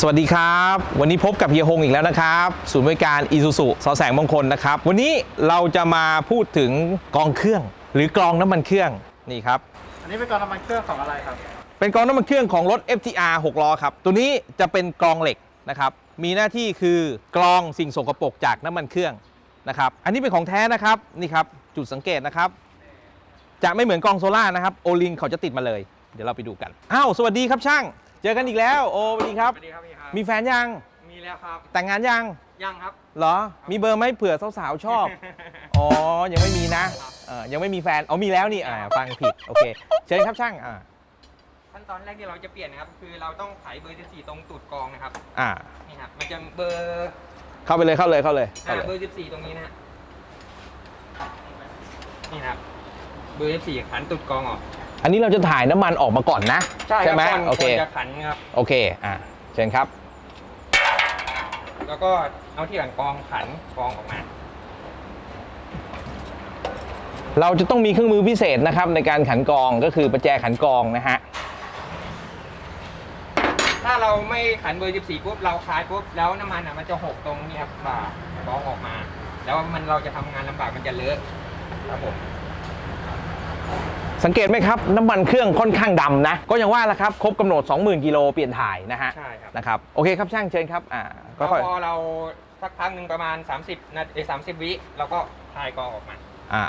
สวัสดีครับ วันนี้พบกับเฮียฮงอีกแล้วนะครับ ศูนย์บริการอีซูซุสอแสงมงคลนะครับ วันนี้เราจะมาพูดถึงกองเครื่อง หรือกรองน้ำมันเครื่องนี่ครับ อันนี้เป็นกองน้ำมันเครื่องของอะไรครับ เป็นกรองน้ำมันเครื่องของรถ FTR 6ล้อครับ ตัวนี้จะเป็นกรองเหล็กนะครับ มีหน้าที่คือกรองสิ่งสกปรกจากน้ำมันเครื่องนะครับ อันนี้เป็นของแท้นะครับนี่ครับจุดสังเกตนะครับ จะไม่เหมือนกรองโซล่านะครับโอลิงเขาจะติดมาเลย เดี๋ยวเราไปดูกัน อ้าวสวัสดีครับช่าง เจอกันอีกแล้ว โอ้สวัสดีครับ สวัสดีครับพี่ครับมีแฟนยัง มีแล้วครับ แต่งงานยัง ยังครับ เหรอ มีเบอร์ไหมเผื่อสาวๆชอบ อ๋อ ยังไม่มีนะเออยังไม่มีแฟน อ๋อ มีแล้วนี่ อ่า ฟังผิด โอเค เชิญครับช่าง อ่า ขั้นตอนแรกที่เราจะเปลี่ยนนะครับ คือเราต้องไขเบอร์14ตรงตูดกรองนะครับ อ่า นี่ครับ มันจะเบอร์เข้าไปเลยเข้าเลยเข้าเลยอ่าเข้าเลย เบอร์14ตรงนี้นะฮะนี่นะครับ เบอร์14ขันตูดกรองออก อันนี้เราจะถ่ายน้ำมันออกมาก่อนนะครับไหมก่นโอเคก่นจะขันครับโอเคอ่าเชิญครับ แล้วก็เอาที่หลังกรองขันกรองออกมา เราจะต้องมีเครื่องมือพิเศษนะครับ ในการขันกรองก็คือประแจขันกรองนะฮะถ้าเราไม่ขันเบอร์ 14ปุ๊บเราคลายปุ๊บแล้วน้ำมันอะมันจะหกตรงนี้ครับบ่ากรองออกมา แล้วมันเราจะทำงานลำบากมันจะเลอะครับผม สังเกตไหมครับน้ำมันเครื่องค่อนข้างดำนะ ก็ยังว่าละครับครบกำหนด 20,000กิโลเปลี่ยนถ่ายนะฮะใช่ครับนะครับโอเคครับช่างเชิญครับอ่าก็แล้วค่อยพอเราสักพักหนึ่งประมาณ 30นาทีสามสิบวิเราก็คลายกรองออกมา อ่า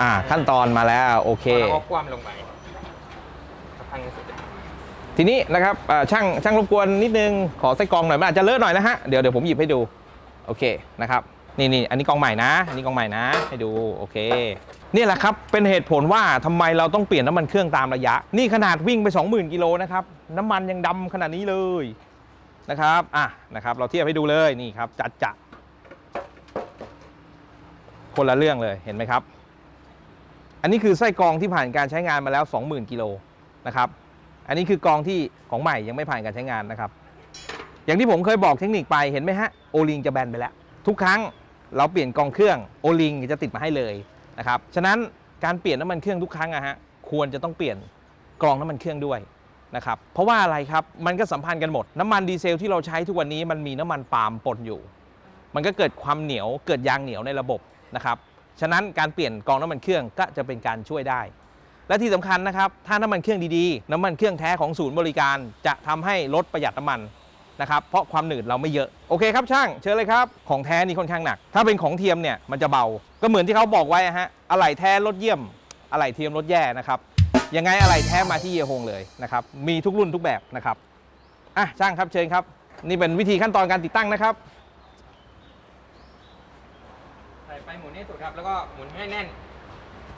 อ่าขั้นตอนมาแล้วโอเค แล้วก็คว่ำลงไปสักพักหนึงเสร็จแล้วทีนี้นะครับอ่าช่างช่างรบกวนนิดนึงขอใส่กรองหน่อยมันอาจจะเลอะหน่อยนะฮะเดี๋ยวเดี๋ยวผมหยิบให้ดูโอเคนะครับ นี่นี่อันนี้กองใหม่นะ อันนี้กองใหม่นะ ให้ดูโอเคนี่แหละครับ เป็นเหตุผลว่าทำไมเราต้องเปลี่ยนน้ำมันเครื่องตามระยะ นี่ขนาดวิ่งไป 20,000กิโลนะครับ น้ำมันยังดำขนาดนี้เลยนะครับอะนะครับ เราเทียบให้ดูเลยนี่ครับ จัดจะคนละเรื่องเลยเห็นไหมครับ อันนี้คือไส้กรองที่ผ่านการใช้งานมาแล้ว 20,000กิโลนะครับอันนี้คือกองที่ของใหม่ยังไม่ผ่านการใช้งานนะครับ อย่างที่ผมเคยบอกเทคนิคไปเห็นไหมฮะโอลิงจะแบนไปแล้ว ทุกครั้ง เราเปลี่ยนกองเครื่องโอลิงจะติดมาให้เลยนะครับฉะนั้นการเปลี่ยนน้ำมันเครื่องทุกครั้งอะฮะควรจะต้องเปลี่ยนกรองน้ำมันเครื่องด้วยนะครับเพราะว่าอะไรครับมันก็สัมพันธ์กันหมดน้ำมันดีเซลที่เราใช้ทุกวันนี้มันมีน้ำมันปาล์มปนอยู่ มันก็เกิดความเหนียวเกิดยางเหนียวในระบบนะครับฉะนั้นการเปลี่ยนกรองน้ำมันเครื่องก็จะเป็นการช่วยได้ และที่สำคัญนะครับถ้าน้ำมันเครื่องดีๆ น้ำมันเครื่องแท้ของศูนย์บริการ จะทำให้รถประหยัดน้ำมัน นะครับเพราะความหนืดเราไม่เยอะโอเคครับช่างเชิญเลยครับของแท้นี่ค่อนข้างหนัก ถ้าเป็นของเทียมเนี่ยมันจะเบาก็เหมือนที่เขาบอกไว้อะฮะอะไหล่แท้รถเยี่ยมอะไหล่เทียมรถแย่นะครับยังไงอะไหล่แท้มาที่เยฮงเลยนะครับมีทุกรุ่นทุกแบบนะครับอะช่างครับเชิญครับ นี่เป็นวิธีขั้นตอนการติดตั้งนะครับใส่ไปหมุนให้สุดครับ แล้วก็หมุนให้แน่น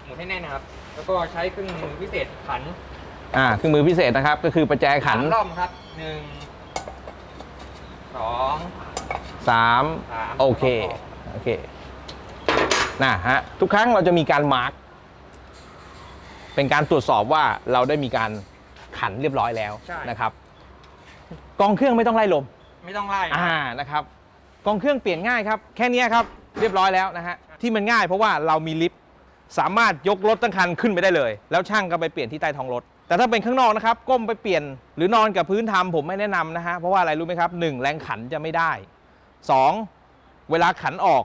หมุนให้แน่นนะครับ แล้วก็ใช้เครื่องมือพิเศษขันอ่าเครื่องมือพิเศษนะครับ ก็คือประแจขันสามรอบครับหนึ่ง สอง3สามโอเคโอเคนะฮะทุกครั้งเราจะมีการมาร์กเป็นการตรวจสอบว่าเราได้มีการขันเรียบร้อยแล้วใช่ นะครับกองเครื่องไม่ต้องไล่ลมไม่ต้องไล่อ่านะครับกองเครื่องเปลี่ยนง่ายครับ แค่เนี้ยครับเรียบร้อยแล้วนะฮะที่มันง่ายเพราะว่าเรามีลิฟต์สามารถยกรถตั้งคันขึ้นไปได้เลย แล้วช่างก็ไปเปลี่ยนที่ใต้ท้องรถ แต่ถ้าเป็นข้างนอกนะครับก้มไปเปลี่ยนหรือนอนกับพื้นทำผมไม่แนะนำนะฮะเพราะว่าอะไรรู้ไหมครับหนึ่งแรงขันจะไม่ได้สองเวลาขันออก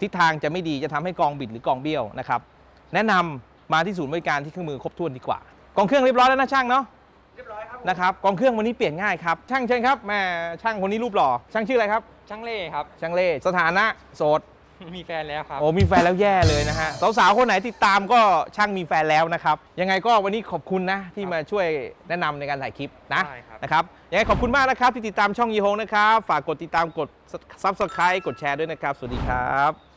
ทิศทางจะไม่ดีจะทำให้กองบิดหรือกองเบี้ยวนะครับแนะนำมาที่ศูนย์บริการที่เครื่องมือครบถ้วนดีกว่า กองเครื่องเรียบร้อยแล้วนะช่างเนาะเรียบร้อยครับผมนะครับกองเครื่องวันนี้เปลี่ยนง่ายครับช่างเชิญครับแม่ช่างคนนี้รูปหล่อช่างชื่ออะไรครับ ช่างเล่ครับช่างเล่สถานะโสด มีแฟนแล้วครับ โอ้มีแฟนแล้วแย่เลยนะฮะ สาวๆ คนไหนติดตามก็ช่างมีแฟนแล้วนะครับ ยังไงก็วันนี้ขอบคุณนะ ที่มาช่วยแนะนำในการถ่ายคลิปนะได้ครับ นะครับ ยังไงขอบคุณมากนะครับ ที่ติดตามช่องยีโฮงนะครับ ฝากกดติดตามกด subscribe กดแชร์ด้วยนะครับ สวัสดีครับ